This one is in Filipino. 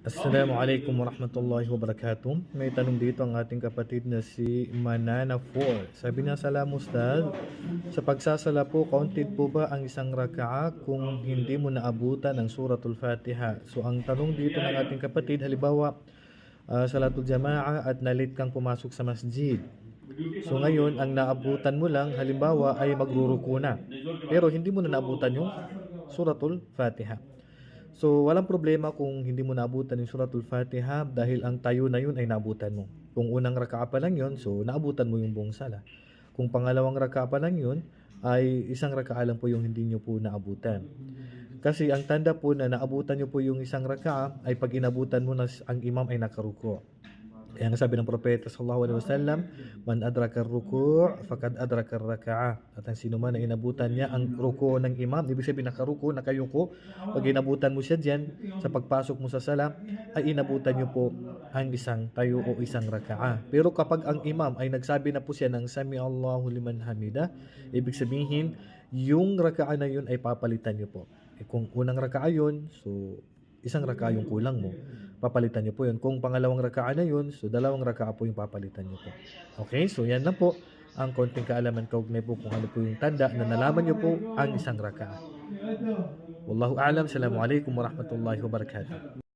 Assalamualaikum warahmatullahi wabarakatuh. May tanong dito ang ating kapatid na si Manana 4. Sabi niya, Salam Ustad, sa pagsasala po, counted po ba ang isang raka'a kung hindi mo naabutan ang suratul Fatiha? So ang tanong dito ng ating kapatid, halimbawa, uh, salatul jama'a at nalit kang pumasok sa masjid. So ngayon, ang naabutan mo lang, halimbawa, ay magruruko na. Pero hindi mo na naabutan yung suratul Fatiha. So, walang problema kung hindi mo naabutan yung suratul Fatiha dahil ang tayo na yun ay naabutan mo. Kung unang raka'a pa lang yun, so naabutan mo yung buong sala. Kung pangalawang raka'a pa lang yun, ay isang raka'a lang po yung hindi nyo po naabutan. Kasi ang tanda po na naabutan nyo po yung isang raka'a ay pag inabutan mo na ang imam ay nakaruko. Kaya nga sabi ng propeta sallallahu alaihi wasallam, man adraka ruku' faqad adraka raka'a. At ang sino man na inabutan niya ang ruko ng imam, ibig sabihin nakaruko, nakayuko, pag inabutan mo siya diyan sa pagpasok mo sa sala, ay inabutan niyo po ang isang tayo o isang raka'a. Pero kapag ang imam ay nagsabi na po siya ng sami Allahu liman hamida, ibig sabihin yung raka'a na yun ay papalitan niyo po. Eh, kung unang raka'a yun, so isang raka'a yung kulang mo, papalitan niyo po yun. Kung pangalawang raka'a na yun, so dalawang raka'a po yung papalitan niyo po. Okay, so yan lang po ang konting kaalaman kaugnay po kung ano po yung tanda na nalaman niyo po ang isang raka'a. Wallahu a'lam. Assalamualaikum warahmatullahi wabarakatuh.